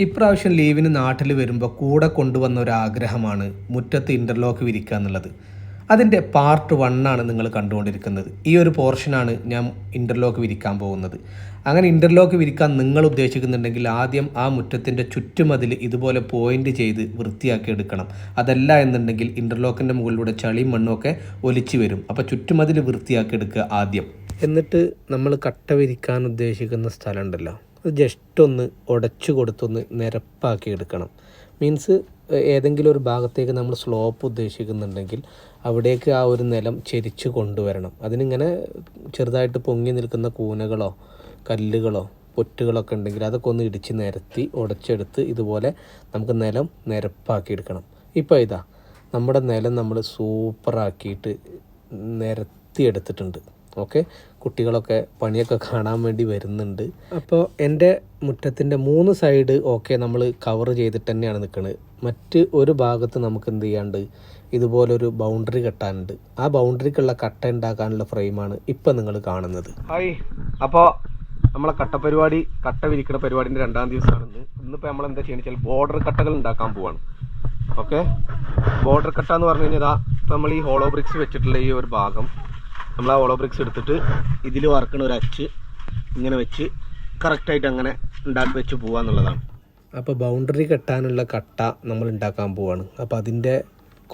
ഇപ്രാവശ്യം ലീവിന് നാട്ടിൽ വരുമ്പോൾ കൂടെ കൊണ്ടുവന്ന ഒരു ആഗ്രഹമാണ് മുറ്റത്ത് ഇന്റർലോക്ക് വിരിക്കുക എന്നുള്ളത്. അതിന്റെ പാർട്ട് വണ്ണാണ് നിങ്ങൾ കണ്ടുകൊണ്ടിരിക്കുന്നത്. ഈ ഒരു പോർഷനാണ് ഞാൻ ഇന്റർലോക്ക് വിരിക്കാൻ പോകുന്നത്. അങ്ങനെ ഇന്റർലോക്ക് വിരിക്കാൻ നിങ്ങൾ ഉദ്ദേശിക്കുന്നുണ്ടെങ്കിൽ ആദ്യം ആ മുറ്റത്തിന്റെ ചുറ്റുമതിൽ ഇതുപോലെ പോയിന്റ് ചെയ്ത് വൃത്തിയാക്കി എടുക്കണം. അതല്ല എന്നുണ്ടെങ്കിൽ ഇന്റർലോക്കിന്റെ മുകളിലൂടെ ചളിയും മണ്ണുമൊക്കെ ഒലിച്ചു വരും. അപ്പോൾ ചുറ്റുമതിൽ വൃത്തിയാക്കി എടുക്കുക ആദ്യം. എന്നിട്ട് നമ്മൾ കട്ട വിരിക്കാൻ ഉദ്ദേശിക്കുന്ന സ്ഥലം ഉണ്ടല്ലോ. അത് ജസ്റ്റ് ഒന്ന് ഉടച്ചു കൊടുത്തൊന്ന് നിരപ്പാക്കി എടുക്കണം മീൻസ് ഏതെങ്കിലും ഒരു ഭാഗത്തേക്ക് നമ്മൾ സ്ലോപ്പ് ഉദ്ദേശിക്കുന്നുണ്ടെങ്കിൽ അവിടേക്ക് ആ ഒരു നിലം ചെരിച്ച് കൊണ്ടുവരണം. അതിനിങ്ങനെ ചെറുതായിട്ട് പൊങ്ങി നിൽക്കുന്ന കൂനകളോ കല്ലുകളോ പൊറ്റുകളൊക്കെ ഉണ്ടെങ്കിൽ അതൊക്കെ ഒന്ന് ഇടിച്ച് നിരത്തി ഉടച്ചെടുത്ത് ഇതുപോലെ നമുക്ക് നിലം നിരപ്പാക്കി എടുക്കണം ഇപ്പോൾ ഇതാ നമ്മുടെ നിലം നമ്മൾ സൂപ്പറാക്കിയിട്ട് നിരത്തി എടുത്തിട്ടുണ്ട് ഓക്കെ? കുട്ടികളൊക്കെ പണിയൊക്കെ കാണാൻ വേണ്ടി വരുന്നുണ്ട്. അപ്പോൾ എന്റെ മുറ്റത്തിന്റെ മൂന്ന് സൈഡ് ഓക്കെ നമ്മൾ കവർ ചെയ്തിട്ട് തന്നെയാണ് നിൽക്കുന്നത് മറ്റ് ഒരു ഭാഗത്ത് നമുക്ക് എന്ത് ചെയ്യാണ്ട് ഇതുപോലൊരു ബൗണ്ടറി കെട്ടാനുണ്ട്. ആ ബൗണ്ടറിക്കുള്ള കട്ട ഉണ്ടാക്കാനുള്ള ഫ്രെയിമാണ് ഇപ്പം നിങ്ങൾ കാണുന്നത്. ഹായ്. അപ്പോൾ നമ്മളെ കട്ട പരിപാടി കട്ട വിരിക്കുന്ന പരിപാടിന്റെ രണ്ടാം ദിവസമാണ് ഇന്ന് ഇന്നിപ്പോൾ നമ്മൾ എന്താ ചെയ്യുന്നത് വെച്ചാൽ ബോർഡർ കട്ടകൾ ഉണ്ടാക്കാൻ പോവാണ്. ഓക്കെ? ബോർഡർ കട്ട എന്ന് പറഞ്ഞു കഴിഞ്ഞാൽ ഇപ്പം നമ്മൾ ഈ ഹോളോ ബ്രിക്സ് വെച്ചിട്ടുള്ള ഈ ഒരു ഭാഗം. നമ്മൾ ആ ഓളോ ബ്രിക്സ് എടുത്തിട്ട് ഇതിൽ വറക്കണ ഒരു അച്ച് ഇങ്ങനെ വെച്ച് കറക്റ്റായിട്ട് അങ്ങനെ ഉണ്ടാക്കി വെച്ച് പോവാന്നുള്ളതാണ് അപ്പോൾ ബൗണ്ടറി കെട്ടാനുള്ള കട്ട നമ്മൾ ഉണ്ടാക്കാൻ പോവാണ്. അപ്പോൾ അതിന്റെ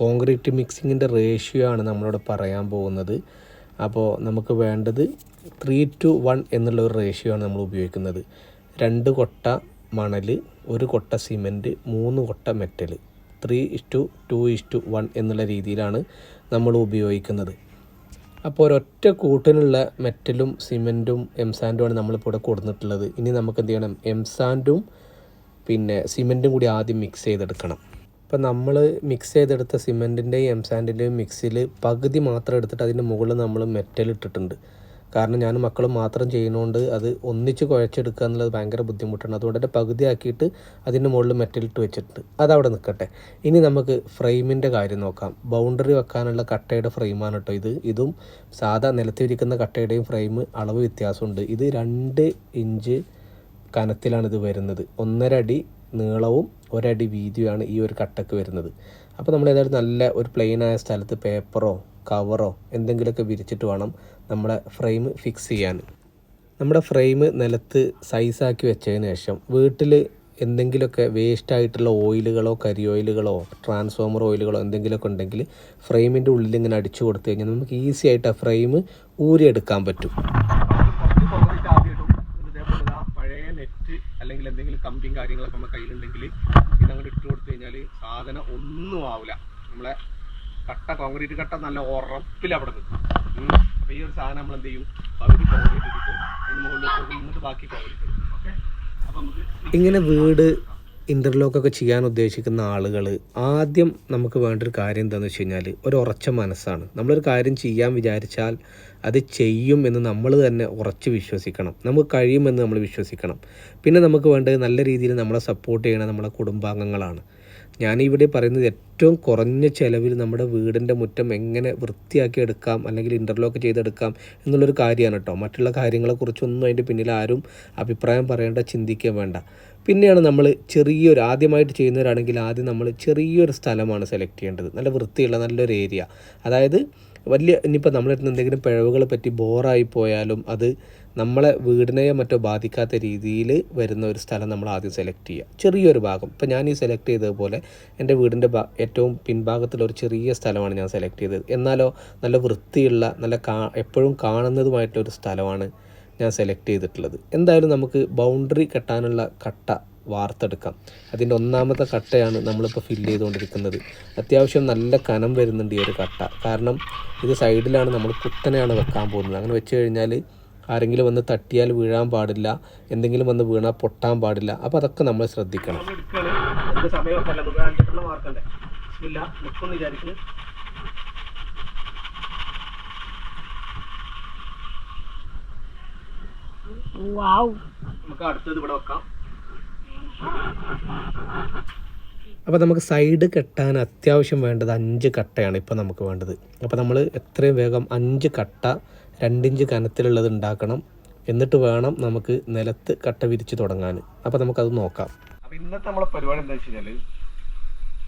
കോൺക്രീറ്റ് മിക്സിങ്ങിന്റെ റേഷ്യോ ആണ് നമ്മളോട് പറയാൻ പോകുന്നത്. അപ്പോൾ നമുക്ക് വേണ്ടത് ത്രീ ടു വൺ എന്നുള്ള ഒരു റേഷ്യോ ആണ് നമ്മൾ ഉപയോഗിക്കുന്നത്. രണ്ട് കൊട്ട മണൽ ഒരു കൊട്ട സിമന്റ് മൂന്ന് കൊട്ട metal three is to two is to one എന്നുള്ള രീതിയിലാണ് നമ്മൾ ഉപയോഗിക്കുന്നത്. അപ്പോൾ ഒരൊറ്റ കൂട്ടിനുള്ള മെറ്റലും സിമെന്റും എം സാൻഡുമാണ് നമ്മളിപ്പോൾ ഇവിടെ കൊടുത്തിട്ടുള്ളത്. ഇനി നമുക്ക് എന്ത് ചെയ്യണം? എം സാൻഡും പിന്നെ സിമെന്റും കൂടി ആദ്യം മിക്സ് ചെയ്തെടുക്കണം. അപ്പോൾ നമ്മൾ മിക്സ് ചെയ്തെടുത്ത സിമെന്റിന്റെയും എം സാൻഡിന്റെയും മിക്സിൽ പകുതി മാത്രം എടുത്തിട്ട് അതിന്റെ മുകളിൽ നമ്മൾ മെറ്റൽ ഇട്ടിട്ടുണ്ട്. കാരണം ഞാൻ മക്കളും മാത്രം ചെയ്യുന്നതുകൊണ്ട് അത് ഒന്നിച്ച് കുഴച്ചെടുക്കുക എന്നുള്ളത് ഭയങ്കര ബുദ്ധിമുട്ടാണ്. അതുകൊണ്ട് തന്നെ പകുതിയാക്കിയിട്ട് അതിന്റെ മുകളിൽ മെറ്റലിട്ട് വെച്ചിട്ട് അത് അവിടെ നിൽക്കട്ടെ ഇനി നമുക്ക് ഫ്രെയിമിന്റെ കാര്യം നോക്കാം. ബൗണ്ടറി വെക്കാനുള്ള കട്ടയുടെ ഫ്രെയിമാണ് കേട്ടോ ഇത്. ഇതും സാധാ നിലത്തിരിക്കുന്ന കട്ടയുടെയും ഫ്രെയിം അളവ് വ്യത്യാസമുണ്ട്. ഇത് രണ്ട് ഇഞ്ച് കനത്തിലാണ് ഇത് വരുന്നത്. ഒന്നര അടി നീളവും ഒരടി വീതിയുമാണ് ഈ ഒരു കട്ടക്ക് വരുന്നത്. അപ്പോൾ നമ്മൾ ഏതായാലും നല്ല ഒരു പ്ലെയിനായ സ്ഥലത്ത് പേപ്പറോ കവറോ എന്തെങ്കിലുമൊക്കെ വിരിച്ചിട്ട് വേണം നമ്മളെ ഫ്രെയിം ഫിക്സ് ചെയ്യാൻ. നമ്മുടെ ഫ്രെയിം നിലത്ത് സൈസാക്കി വെച്ചതിന് ശേഷം വീട്ടിൽ എന്തെങ്കിലുമൊക്കെ വേസ്റ്റ് ആയിട്ടുള്ള ഓയിലുകളോ കരി ഓയിലുകളോ ട്രാൻസ്ഫോമർ ഓയിലുകളോ എന്തെങ്കിലുമൊക്കെ ഉണ്ടെങ്കിൽ ഫ്രെയിമിന്റെ ഉള്ളിൽ ഇങ്ങനെ അടിച്ചു കൊടുത്തു കഴിഞ്ഞാൽ നമുക്ക് ഈസി ആയിട്ട് ആ ഫ്രെയിം ഊരിയെടുക്കാൻ പറ്റും. പഴയ അല്ലെങ്കിൽ എന്തെങ്കിലും കമ്പിയും കാര്യങ്ങളൊക്കെ നമ്മുടെ കയ്യിലുണ്ടെങ്കിൽ ഇതങ്ങോട്ട് ഇട്ട് കൊടുത്തു കഴിഞ്ഞാൽ സാധനം ഒന്നും ആവില്ല നമ്മളെ കട്ട കോൺക്രീറ്റ് കട്ട നല്ല ഉറപ്പിൽ അവിടെ നിൽക്കും. ഉം. അപ്പൊ ഈ ഒരു സാധനം നമ്മൾ എന്ത് ചെയ്യും? പകുതി കോൺക്രീറ്റ് ഇട്ടിട്ട് അതിന് മുകളിൽ എന്നിട്ട് ബാക്കി കോൺക്രീറ്റ് ഓക്കെ അപ്പൊ നമുക്ക് ഇങ്ങനെ വീട് ഇന്റർലോക്കൊക്കെ ചെയ്യാൻ ഉദ്ദേശിക്കുന്ന ആളുകൾ ആദ്യം നമുക്ക് വേണ്ട ഒരു കാര്യം എന്താണെന്ന് വെച്ച് കഴിഞ്ഞാൽ ഒരു ഉറച്ച മനസ്സാണ്. നമ്മളൊരു കാര്യം ചെയ്യാൻ വിചാരിച്ചാൽ അത് ചെയ്യും എന്ന് നമ്മൾ തന്നെ ഉറച്ച് വിശ്വസിക്കണം. നമുക്ക് കഴിയുമെന്ന് നമ്മൾ വിശ്വസിക്കണം. പിന്നെ നമുക്ക് വേണ്ടത് നല്ല രീതിയിൽ നമ്മളെ സപ്പോർട്ട് ചെയ്യണ നമ്മളെ കുടുംബാംഗങ്ങളാണ്. ഞാനിവിടെ പറയുന്നത് ഏറ്റവും കുറഞ്ഞ ചിലവിൽ നമ്മുടെ വീടിന്റെ മുറ്റം എങ്ങനെ വൃത്തിയാക്കി എടുക്കാം അല്ലെങ്കിൽ ഇന്റർലോക്ക് ചെയ്തെടുക്കാം എന്നുള്ളൊരു കാര്യമാണ് കേട്ടോ. മറ്റുള്ള കാര്യങ്ങളെക്കുറിച്ചൊന്നും അതിന്റെ പിന്നിൽ ആരും അഭിപ്രായം പറയേണ്ട ചിന്തിക്കുക വേണ്ട. പിന്നെയാണ് നമ്മൾ ചെറിയൊരു ആദ്യമായിട്ട് ചെയ്യുന്നവരാണെങ്കിൽ ആദ്യം നമ്മൾ ചെറിയൊരു സ്ഥലമാണ് സെലക്ട് ചെയ്യേണ്ടത്. നല്ല വൃത്തിയുള്ള നല്ലൊരു ഏരിയ അതായത് വലിയ ഇനിയിപ്പോൾ നമ്മളടുത്ത് എന്തെങ്കിലും പിഴവുകൾ പറ്റി ബോറായി പോയാലും അത് നമ്മളെ വീടിനെയോ മറ്റോ ബാധിക്കാത്ത രീതിയിൽ വരുന്ന ഒരു സ്ഥലം നമ്മൾ ആദ്യം സെലക്ട് ചെയ്യുക. ചെറിയൊരു ഭാഗം. ഇപ്പോൾ ഞാൻ ഈ സെലക്ട് ചെയ്തതുപോലെ എന്റെ വീടിന്റെ ഏറ്റവും പിൻഭാഗത്തുള്ള ഒരു ചെറിയ സ്ഥലമാണ് ഞാൻ സെലക്ട് ചെയ്തത്. എന്നാലോ നല്ല വൃത്തിയുള്ള നല്ല കാ എപ്പോഴും കാണുന്നതുമായിട്ടുള്ളൊരു സ്ഥലമാണ് ഞാൻ സെലക്ട് ചെയ്തിട്ടുള്ളത്. എന്തായാലും നമുക്ക് ബൗണ്ടറി കെട്ടാനുള്ള കട്ട വാർത്തെടുക്കാം. അതിന്റെ ഒന്നാമത്തെ കട്ടയാണ് നമ്മളിപ്പോൾ ഫില്ല് ചെയ്തുകൊണ്ടിരിക്കുന്നത്. അത്യാവശ്യം നല്ല കനം വരുന്നുണ്ട് ഈ ഒരു കട്ട. കാരണം ഇത് സൈഡിലാണ് നമ്മൾ കുത്തനെയാണ് വെക്കാൻ പോകുന്നത്. അങ്ങനെ വെച്ച് കഴിഞ്ഞാൽ ആരെങ്കിലും വന്ന് തട്ടിയാൽ വീഴാൻ പാടില്ല എന്തെങ്കിലും വന്ന് വീണാൽ പൊട്ടാൻ പാടില്ല. അപ്പോൾ അതൊക്കെ നമ്മൾ ശ്രദ്ധിക്കണം. വാവ്. നമുക്ക് അടുത്തത് ഇവിടെ വെക്കാം. അപ്പോൾ നമുക്ക് സൈഡ് കെട്ടാൻ അത്യാവശ്യം വേണ്ടത് അഞ്ച് കട്ടയാണ് ഇപ്പോൾ നമുക്ക് വേണ്ടത്. അപ്പോൾ നമ്മൾ എത്രയും വേഗം അഞ്ച് കട്ട രണ്ടിഞ്ച് കനത്തിലുള്ളത് ഉണ്ടാക്കണം. എന്നിട്ട് വേണം നമുക്ക് നിലത്ത് കട്ട വിരിച്ച് തുടങ്ങാൻ. അപ്പോൾ നമുക്കത് നോക്കാം. അപ്പൊ ഇന്നത്തെ നമ്മളെ പരിപാടി എന്താ വെച്ച് കഴിഞ്ഞാൽ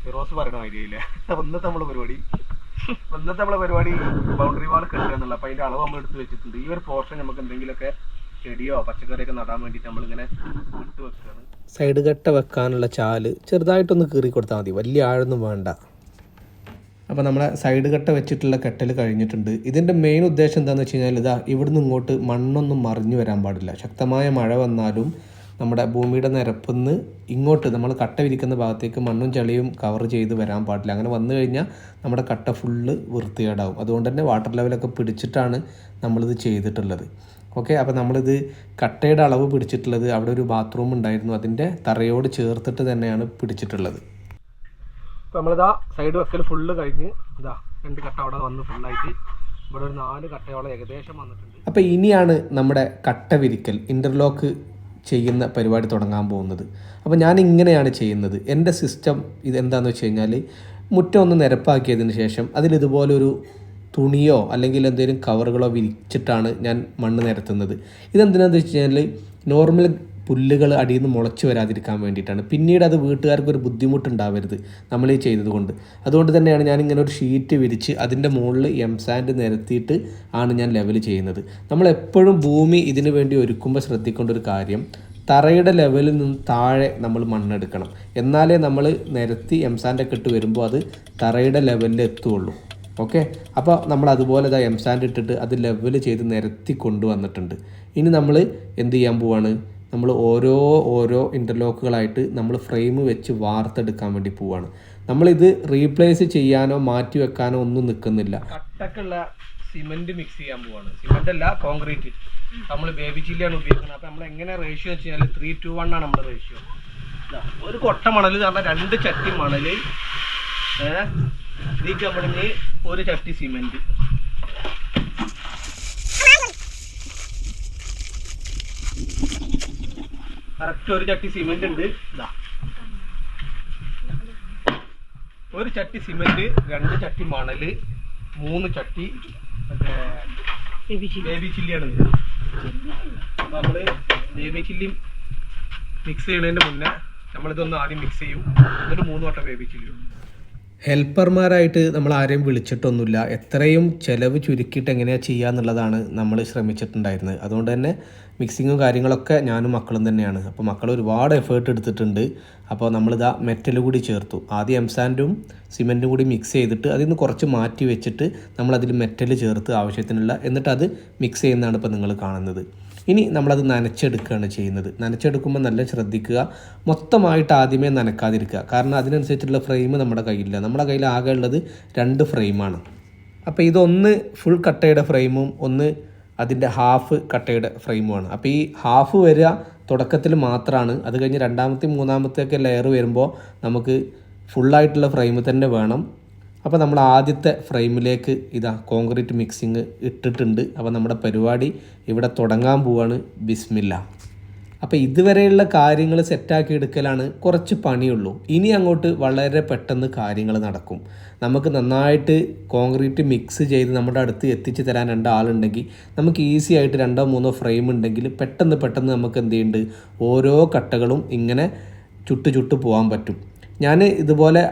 ഫിറോസ് പറയണ മാതിരിയില്ലേ അപ്പൊ ഇന്നത്തെ നമ്മളെ പരിപാടി ഇന്നത്തെ നമ്മളെ പരിപാടി ബൗണ്ടറി വാൾ കെട്ടുക എന്നുള്ള അപ്പൊ അതിന്റെ അളവ് നമ്മൾ എടുത്ത് വെച്ചിട്ടുണ്ട്. ഈ ഒരു പോർഷൻ നമുക്ക് എന്തെങ്കിലുമൊക്കെ ചെടിയോ പച്ചക്കറിയൊക്കെ നടാൻ വേണ്ടിയിട്ട് നമ്മളിങ്ങനെ ഇട്ട് വെക്കുകയാണ് സൈഡ് കട്ട വെക്കാനുള്ള ചാൽ ചെറുതായിട്ടൊന്ന് കീറി കൊടുത്താൽ മതി. വലിയ ആഴൊന്നും വേണ്ട. അപ്പോൾ നമ്മളെ സൈഡ് കട്ട വെച്ചിട്ടുള്ള കെട്ടൽ കഴിഞ്ഞിട്ടുണ്ട്. ഇതിന്റെ മെയിൻ ഉദ്ദേശം എന്താണെന്ന് വെച്ച് കഴിഞ്ഞാൽ ഇതാ ഇവിടുന്ന് ഇങ്ങോട്ട് മണ്ണൊന്നും മറിഞ്ഞു വരാൻ പാടില്ല. ശക്തമായ മഴ വന്നാലും നമ്മുടെ ഭൂമിയുടെ നിരപ്പിന്ന് ഇങ്ങോട്ട് നമ്മൾ കട്ട വിരിക്കുന്ന ഭാഗത്തേക്ക് മണ്ണും ചെളിയും കവർ ചെയ്ത് വരാൻ പാടില്ല. അങ്ങനെ വന്നു കഴിഞ്ഞാൽ നമ്മുടെ കട്ട ഫുള്ള് വൃത്തികേടാവും. അതുകൊണ്ട് തന്നെ വാട്ടർ ലെവലൊക്കെ പിടിച്ചിട്ടാണ് നമ്മളിത് ചെയ്തിട്ടുള്ളത്. ഓക്കെ അപ്പോൾ നമ്മളിത് കട്ടയുടെ അളവ് പിടിച്ചിട്ടുള്ളത് അവിടെ ഒരു ബാത്റൂം ഉണ്ടായിരുന്നു. അതിന്റെ തറയോട് ചേർത്തിട്ട് തന്നെയാണ് പിടിച്ചിട്ടുള്ളത്. ഇപ്പൊ നമ്മളിതാ സൈഡ് വെക്കൽ ഫുള്ള് കഴിഞ്ഞ് ഇതാ രണ്ട് കട്ട അവിടെ വന്ന് ഫുള്ളായിട്ട് ഇവിടെ ഒരു നാല് കട്ടയോളം ഏകദേശം വന്നിട്ടുണ്ട്. അപ്പോൾ ഇനിയാണ് നമ്മുടെ കട്ട വിരിക്കൽ ഇന്റർലോക്ക് ചെയ്യുന്ന പരിപാടി തുടങ്ങാൻ പോകുന്നത്. അപ്പോൾ ഞാൻ ഇങ്ങനെയാണ് ചെയ്യുന്നത്. എന്റെ സിസ്റ്റം ഇത് എന്താണെന്ന് വെച്ച് കഴിഞ്ഞാൽ മുറ്റം ഒന്ന് നിരപ്പാക്കിയതിന് ശേഷം അതിലിതുപോലൊരു തുണിയോ അല്ലെങ്കിൽ എന്തെങ്കിലും കവറുകളോ വിരിച്ചിട്ടാണ് ഞാൻ മണ്ണ് നിരത്തുന്നത്. ഇതെന്തിനാന്ന് വെച്ച് കഴിഞ്ഞാൽ നോർമൽ പുല്ലുകൾ അടിയിൽ നിന്ന് മുളച്ച് വരാതിരിക്കാൻ വേണ്ടിയിട്ടാണ്. പിന്നീട് അത് വീട്ടുകാർക്ക് ഒരു ബുദ്ധിമുട്ടുണ്ടാവരുത് നമ്മൾ ഈ ചെയ്തതുകൊണ്ട് അതുകൊണ്ട് തന്നെയാണ് ഞാൻ ഇങ്ങനെ ഒരു ഷീറ്റ് വിരിച്ച് അതിന്റെ മുകളിൽ എം സാൻഡ് നിരത്തിയിട്ട് ആണ് ഞാൻ ലെവൽ ചെയ്യുന്നത്. നമ്മൾ എപ്പോഴും ഭൂമി ഇതിനു വേണ്ടി ഒരുക്കുമ്പോൾ ശ്രദ്ധിക്കേണ്ട ഒരു കാര്യം തറയുടെ ലെവലിൽ നിന്ന് താഴെ നമ്മൾ മണ്ണെടുക്കണം. എന്നാലേ നമ്മൾ നിരത്തി എം സാൻഡൊക്കെ ഇട്ട് വരുമ്പോൾ അത് തറയുടെ ലെവലിൽ എത്തുള്ളൂ ഓക്കെ? അപ്പോൾ നമ്മൾ അതുപോലെ ഇതാ എം സാൻഡ് ഇട്ടിട്ട് അത് ലെവൽ ചെയ്ത് നിരത്തി കൊണ്ടുവന്നിട്ടുണ്ട്. ഇനി നമ്മൾ എന്ത് ചെയ്യാൻ പോവാണ്? നമ്മൾ ഓരോ ഓരോ ഇന്റർലോക്കുകളായിട്ട് നമ്മൾ ഫ്രെയിം വെച്ച് വാർത്തെടുക്കാൻ വേണ്ടി പോവാണ്. നമ്മളിത് റീപ്ലേസ് ചെയ്യാനോ മാറ്റി വെക്കാനോ ഒന്നും നിൽക്കുന്നില്ല. കട്ടക്കുള്ള സിമെന്റ് മിക്സ് ചെയ്യാൻ പോവാണ്. സിമെന്റ് അല്ല കോൺക്രീറ്റ് നമ്മൾ ബേബി ചില്ലിയാണ് ഉപയോഗിക്കുന്നത്. അപ്പോൾ നമ്മൾ എങ്ങനെ റേഷ്യോ വെച്ച് കഴിഞ്ഞാൽ ത്രീ ടു വൺ ആണ് നമ്മുടെ റേഷ്യോ ഒരു കൊട്ട മണൽ പറഞ്ഞാൽ രണ്ട് ചട്ടി മണൽ നമ്മളിഞ്ഞ് ഒരു ചട്ടി സിമെന്റ് കറക്റ്റ് ഒരു ചട്ടി സിമെന്റ് ഉണ്ട്. ഇതാ. ഒരു ചട്ടി സിമെന്റ് രണ്ട് ചട്ടി മണൽ മൂന്ന് ചട്ടി ബേബി ചില്ലിയാണ് നമ്മൾ ബേബി ചില്ലി മിക്സ് ചെയ്യുന്നതിന് മുന്നേ നമ്മളിതൊന്ന് ആദ്യം മിക്സ് ചെയ്യും. എന്നിട്ട് മൂന്ന് വട്ടം ബേബി ചില്ലിയും ഹെൽപ്പർമാരായിട്ട് നമ്മൾ ആരെയും വിളിച്ചിട്ടൊന്നുമില്ല. എത്രയും ചിലവ് ചുരുക്കിയിട്ട് എങ്ങനെയാണ് ചെയ്യുക എന്നുള്ളതാണ് നമ്മൾ ശ്രമിച്ചിട്ടുണ്ടായിരുന്നത്. അതുകൊണ്ട് തന്നെ മിക്സിങ്ങും കാര്യങ്ങളൊക്കെ ഞാനും മക്കളും തന്നെയാണ്. അപ്പോൾ മക്കൾ ഒരുപാട് എഫേർട്ട് എടുത്തിട്ടുണ്ട്. അപ്പോൾ നമ്മളിതാ മെറ്റൽ കൂടി ചേർത്തു. ആദ്യം എം സാൻഡും സിമെന്റും കൂടി മിക്സ് ചെയ്തിട്ട് അതിൽ നിന്ന് കുറച്ച് മാറ്റി വെച്ചിട്ട് നമ്മളതിൽ മെറ്റൽ ചേർത്ത് ആവശ്യത്തിനുള്ള എന്നിട്ട് അത് മിക്സ് ചെയ്യുന്നതാണ് ഇപ്പോൾ നിങ്ങൾ കാണുന്നത്. ഇനി നമ്മളത് നനച്ചെടുക്കുകയാണ് ചെയ്യുന്നത്. നനച്ചെടുക്കുമ്പോൾ നല്ല ശ്രദ്ധിക്കുക. മൊത്തമായിട്ട് ആദ്യമേ നനക്കാതിരിക്കുക. കാരണം അതിനനുസരിച്ചുള്ള ഫ്രെയിം നമ്മുടെ കയ്യിലില്ല. നമ്മുടെ കയ്യിൽ ആകെ ഉള്ളത് രണ്ട് ഫ്രെയിമാണ്. അപ്പോൾ ഇതൊന്ന് ഫുൾ കട്ടയുടെ ഫ്രെയിമും ഒന്ന് അതിന്റെ ഹാഫ് കട്ടയുടെ ഫ്രെയിമുമാണ്. അപ്പോൾ ഈ ഹാഫ് വരിക തുടക്കത്തിൽ മാത്രമാണ്. അത് കഴിഞ്ഞ് രണ്ടാമത്തെ മൂന്നാമത്തെയൊക്കെ ലെയർ വരുമ്പോൾ നമുക്ക് ഫുള്ളായിട്ടുള്ള ഫ്രെയിം തന്നെ വേണം. അപ്പോൾ നമ്മൾ ആദ്യത്തെ ഫ്രെയിമിലേക്ക് ഇതാ കോൺക്രീറ്റ് മിക്സിങ് ഇട്ടിട്ടുണ്ട്. അപ്പോൾ നമ്മുടെ പരിപാടി ഇവിടെ തുടങ്ങാൻ പോവാണ്. ബിസ്മില്ല. അപ്പോൾ ഇതുവരെയുള്ള കാര്യങ്ങൾ സെറ്റാക്കി എടുക്കലാണ് കുറച്ച് പണിയുള്ളൂ. ഇനി അങ്ങോട്ട് വളരെ പെട്ടെന്ന് കാര്യങ്ങൾ നടക്കും. നമുക്ക് നന്നായിട്ട് കോൺക്രീറ്റ് മിക്സ് ചെയ്ത് നമ്മുടെ അടുത്ത് എത്തിച്ചു തരാൻ രണ്ടാളുണ്ടെങ്കിൽ നമുക്ക് ഈസി ആയിട്ട് രണ്ടോ മൂന്നോ ഫ്രെയിം ഉണ്ടെങ്കിൽ പെട്ടെന്ന് പെട്ടെന്ന് നമുക്ക് എന്ത് ചെയ്യുന്നുണ്ട് ഓരോ കട്ടകളും ഇങ്ങനെ ചുട്ട് ചുട്ട് പോകാൻ പറ്റും. ഞാൻ ഇതുപോലെ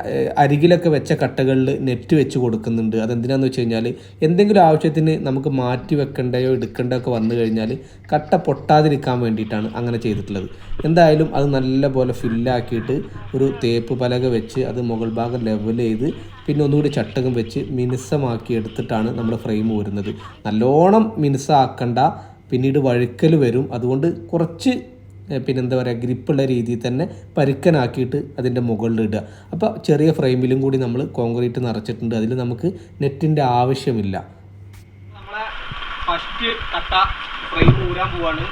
അരികിലൊക്കെ വെച്ച കട്ടകളിൽ നെറ്റ് വെച്ച് കൊടുക്കുന്നുണ്ട്. അതെന്തിനാന്ന് വെച്ച് കഴിഞ്ഞാൽ എന്തെങ്കിലും ആവശ്യത്തിന് നമുക്ക് മാറ്റി വെക്കേണ്ടയോ എടുക്കേണ്ടോ ഒക്കെ വന്നു കഴിഞ്ഞാൽ കട്ട പൊട്ടാതിരിക്കാൻ വേണ്ടിയിട്ടാണ് അങ്ങനെ ചെയ്തിട്ടുള്ളത്. എന്തായാലും അത് നല്ല പോലെ ഫില്ലാക്കിയിട്ട് ഒരു തേപ്പ് പലക വെച്ച് അത് മുകൾ ഭാഗം ലെവൽ ചെയ്ത് പിന്നെ ഒന്നുകൂടി ചട്ടകം വെച്ച് മിനുസമാക്കി എടുത്തിട്ടാണ് നമ്മൾ ഫ്രെയിം വരുന്നത് നല്ലോണം മിനുസാക്കണ്ട പിന്നീട് വഴുക്കൽ വരും. അതുകൊണ്ട് കുറച്ച് പിന്നെ എന്താ പറയുക ഗ്രിപ്പുള്ള രീതിയിൽ തന്നെ പരുക്കനാക്കിയിട്ട് അതിന്റെ മുകളിൽ ഇടുക. അപ്പോൾ ചെറിയ ഫ്രെയിമിലും കൂടി നമ്മൾ കോൺക്രീറ്റ് നിറച്ചിട്ടുണ്ട്. അതിൽ നമുക്ക് നെറ്റിന്റെ ആവശ്യമില്ല. നമ്മളെ ഫസ്റ്റ് കട്ട ഫ്രെയിം ഊരാൻ പോവാണ്.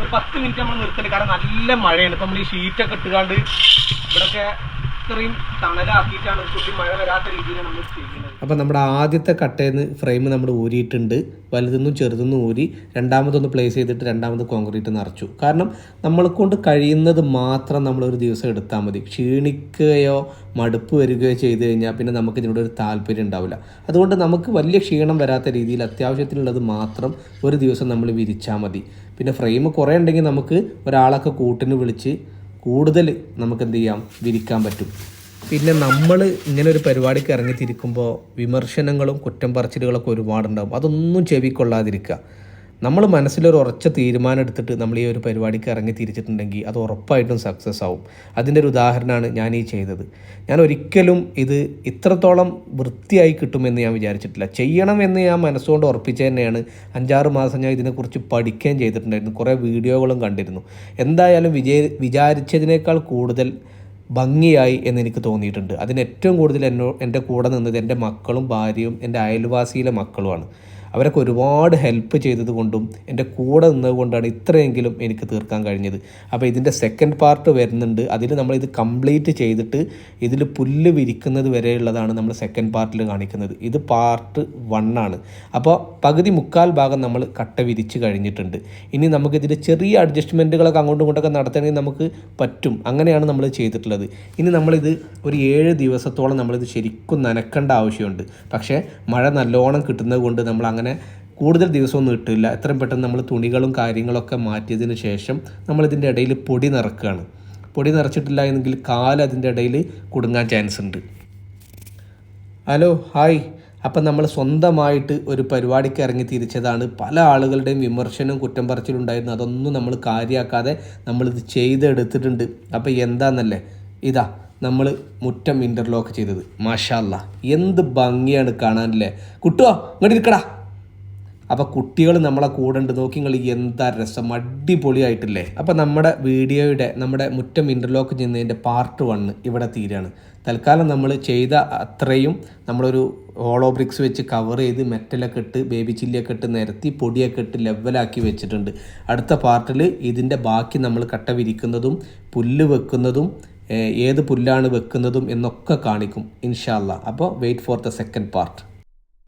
ഒരു പത്ത് മിനിറ്റ് നമ്മൾ നിർത്തുന്നുണ്ട് കാരണം നല്ല മഴയാണ്. ഇപ്പം നമ്മൾ ഈ ഷീറ്റൊക്കെ ഇട്ടുകാണ്ട് ഇവിടെയൊക്കെ തുള്ളി മഴ നമ്മൾ അപ്പോൾ നമ്മുടെ ആദ്യത്തെ കട്ടേന്ന് ഫ്രെയിം നമ്മൾ ഊരിയിട്ടുണ്ട്. വലുതെന്നും ചെറുതെന്നും ഊരി രണ്ടാമതൊന്ന് പ്ലേസ് ചെയ്തിട്ട് രണ്ടാമത് കോൺക്രീറ്റ് നിറച്ചു കാരണം നമ്മൾ കൊണ്ട് കഴിയുന്നത് മാത്രം നമ്മൾ ഒരു ദിവസം എടുത്താൽ മതി. ക്ഷീണിക്കുകയോ മടുപ്പ് വരികയോ ചെയ്തു കഴിഞ്ഞാൽ പിന്നെ നമുക്ക് ഇതിനോട് ഒരു താല്പര്യം ഉണ്ടാവില്ല. അതുകൊണ്ട് നമുക്ക് വലിയ ക്ഷീണം വരാത്ത രീതിയിൽ അത്യാവശ്യത്തിനുള്ളത് മാത്രം ഒരു ദിവസം നമ്മൾ വിരിച്ചാൽ മതി. പിന്നെ ഫ്രെയിം കുറേ ഉണ്ടെങ്കിൽ നമുക്ക് ഒരാളൊക്കെ കൂട്ടിന് വിളിച്ച് കൂടുതൽ നമുക്ക് എന്ത് ചെയ്യാം വിരിക്കാൻ പറ്റും. പിന്നെ നമ്മൾ ഇങ്ങനെ ഒരു പരിപാടിക്ക് ഇറങ്ങിത്തിരിക്കുമ്പോൾ വിമർശനങ്ങളും കുറ്റം പറച്ചിലുകളൊക്കെ ഒരുപാടുണ്ടാകും അതൊന്നും ചെവിക്കൊള്ളാതിരിക്കുക. നമ്മൾ മനസ്സിലൊരു ഉറച്ച തീരുമാനം എടുത്തിട്ട് നമ്മൾ ഈ ഒരു പരിപാടിക്ക് ഇറങ്ങി തിരിച്ചിട്ടുണ്ടെങ്കിൽ അത് ഉറപ്പായിട്ടും സക്സസ് ആവും. അതിന്റെ ഒരു ഉദാഹരണമാണ് ഞാൻ ഈ ചെയ്തത്. ഞാൻ ഒരിക്കലും ഇത് ഇത്രത്തോളം വൃത്തിയായി കിട്ടുമെന്ന് ഞാൻ വിചാരിച്ചിട്ടില്ല. ചെയ്യണം എന്ന് ഞാൻ മനസ്സുകൊണ്ട് ഉറപ്പിച്ച തന്നെയാണ്. അഞ്ചാറ് മാസം ഞാൻ ഇതിനെക്കുറിച്ച് പഠിക്കുകയും ചെയ്തിട്ടുണ്ടായിരുന്നു. കുറേ വീഡിയോകളും കണ്ടിരുന്നു. എന്തായാലും വിജയ വിചാരിച്ചതിനേക്കാൾ കൂടുതൽ ഭംഗിയായി എന്ന് എനിക്ക് തോന്നിയിട്ടുണ്ട്. അതിന് ഏറ്റവും കൂടുതൽ എന്നോ എന്റെ കൂടെ നിന്നത് എന്റെ മക്കളും ഭാര്യയും എന്റെ അയൽവാസിയിലെ മക്കളുമാണ്. അവരൊക്കെ ഒരുപാട് ഹെൽപ്പ് ചെയ്തത് കൊണ്ടും എന്റെ കൂടെ നിന്നതുകൊണ്ടാണ് ഇത്രയെങ്കിലും എനിക്ക് തീർക്കാൻ കഴിഞ്ഞത്. അപ്പോൾ ഇതിന്റെ സെക്കൻഡ് പാർട്ട് വരുന്നുണ്ട്. അതിൽ നമ്മൾ ഇത് കംപ്ലീറ്റ് ചെയ്തിട്ട് ഇതിൽ പുല്ല് വിരിക്കുന്നത് വരെയുള്ളതാണ് നമ്മൾ സെക്കൻഡ് പാർട്ടിൽ കാണിക്കുന്നത്. ഇത് പാർട്ട് ആണ്. അപ്പോൾ പകുതി മുക്കാൽ ഭാഗം നമ്മൾ കട്ട വിരിച്ച് കഴിഞ്ഞിട്ടുണ്ട്. ഇനി നമുക്കിതിൽ ചെറിയ അഡ്ജസ്റ്റ്മെന്റുകളൊക്കെ അങ്ങോട്ടും ഇങ്ങോട്ടൊക്കെ നടത്തണമെങ്കിൽ നമുക്ക് പറ്റും. അങ്ങനെയാണ് നമ്മൾ ചെയ്തിട്ടുള്ളത്. ഇനി നമ്മളിത് ഒരു ഏഴ് ദിവസത്തോളം നമ്മളിത് ശരിക്കും നനക്കേണ്ട ആവശ്യമുണ്ട്. പക്ഷേ മഴ നല്ലോണം കിട്ടുന്നത് കൊണ്ട് നമ്മൾ അങ്ങനെ കൂടുതൽ ദിവസമൊന്നും ഇട്ടില്ല. എത്രയും പെട്ടെന്ന് നമ്മൾ തുണികളും കാര്യങ്ങളൊക്കെ മാറ്റിയതിന് ശേഷം നമ്മളിതിന്റെ ഇടയിൽ പൊടി നിറക്കുകയാണ്. പൊടി നിറച്ചിട്ടില്ല എങ്കിൽ കാൽ അതിന്റെ ഇടയിൽ കുടുങ്ങാൻ ചാൻസ് ഉണ്ട്. Hello hi. അപ്പം നമ്മൾ സ്വന്തമായിട്ട് ഒരു പരിപാടിക്ക് ഇറങ്ങി തിരിച്ചതാണ്. പല ആളുകളുടെയും വിമർശനവും കുറ്റം പറച്ചിലുണ്ടായിരുന്നു. അതൊന്നും നമ്മൾ കാര്യമാക്കാതെ നമ്മളിത് ചെയ്തെടുത്തിട്ടുണ്ട്. അപ്പോൾ എന്താണെന്നല്ലേ ഇതാ നമ്മൾ മുറ്റം ഇന്റർലോക്ക് ചെയ്തത്. മാഷാല്ല എന്ത് ഭംഗിയാണ് കാണാനല്ലേ? കുട്ടുവോ ഇങ്ങോട്ട് ഇരിക്കടാ. അപ്പോൾ കുട്ടികൾ നമ്മളെ കൂടെ ഉണ്ട്. നോക്കി നിങ്ങൾ എന്താ രസം? അടിപൊളിയായിട്ടില്ലേ? അപ്പോൾ നമ്മുടെ വീഡിയോയുടെ നമ്മുടെ മുറ്റം ഇന്റർലോക്ക് ചെയ്യുന്നതിന്റെ പാർട്ട് വണ്ണ് ഇവിടെ തീരാണ്. തൽക്കാലം നമ്മൾ ചെയ്ത അത്രയും നമ്മളൊരു ഹോളോ ബ്രിക്സ് വെച്ച് കവർ ചെയ്ത് മെറ്റലൊക്കെ ഇട്ട് ബേബി ചില്ലിയൊക്കെ ഇട്ട് നിരത്തി പൊടിയൊക്കെ ഇട്ട് ലെവലാക്കി വെച്ചിട്ടുണ്ട്. അടുത്ത പാർട്ടിൽ ഇതിന്റെ ബാക്കി നമ്മൾ കട്ട വിരിക്കുന്നതും പുല്ല് വെക്കുന്നതും ഏത് പുല്ലാണ് വെക്കുന്നതും എന്നൊക്കെ കാണിക്കും ഇൻഷാല്ല അപ്പോൾ wait for the second part